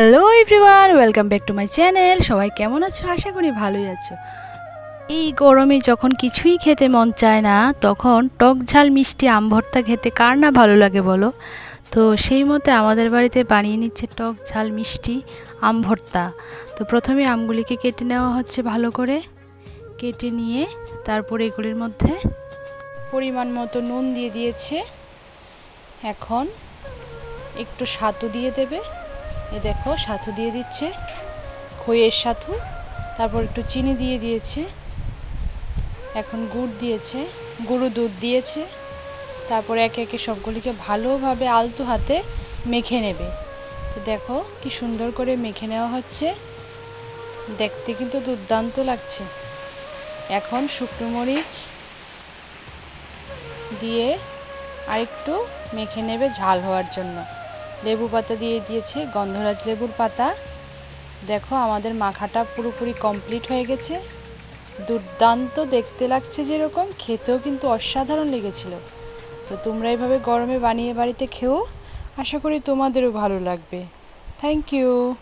Hello everyone welcome back to my channel সবাই কেমন আছো? আশা করি ভালোই আছো। এই গরমে যখন কিছুই খেতে মন চায় না, তখন টক ঝাল, মিষ্টি, আম ভর্তা খেতে কার না ভালো লাগে বলো? তো সেই মতে আমাদের বাড়িতে বানিয়ে নিচ্ছে টক ঝাল, মিষ্টি, আম ভর্তা। তো প্রথমে আমগুলিকে কেটে নেওয়া হচ্ছে ভালো করে। কেটে নিয়ে তারপরে এগুলির মধ্যে পরিমাণ মতো নুন দিয়ে দিয়েছে। এখন একটু সাতু দিয়ে দেবে। এ দেখো, সাথু দিয়ে দিচ্ছে। খইয়ের সাথু, তারপর একটু চিনি দিয়ে দিয়েছে। এখন গুড় দিয়েছে, গুঁড়ো দুধ দিয়েছে। তারপর একে একে সবগুলিকে ভালোভাবে আলতু হাতে মেখে নেবে। তো দেখো, কি সুন্দর করে মেখে নেওয়া হচ্ছে। দেখতে কিন্তু দুর্দান্ত লাগছে। এখন শুকনো মরিচ দিয়ে আরেকটু মেখে নেবে ঝাল হওয়ার জন্য। লেবু পাতা দিয়ে দিয়েছে, গন্ধরাজ লেবুর পাতা। দেখো, আমাদের মাখাটা পুরোপুরি কমপ্লিট হয়ে গেছে। দুর্দান্ত দেখতে লাগছে যেরকম, খেতেও কিন্তু অসাধারণ লেগেছিল। তো তোমরা এভাবে গরমে বানিয়ে বাড়িতে খেও। আশা করি তোমাদেরও ভালো লাগবে। Thank you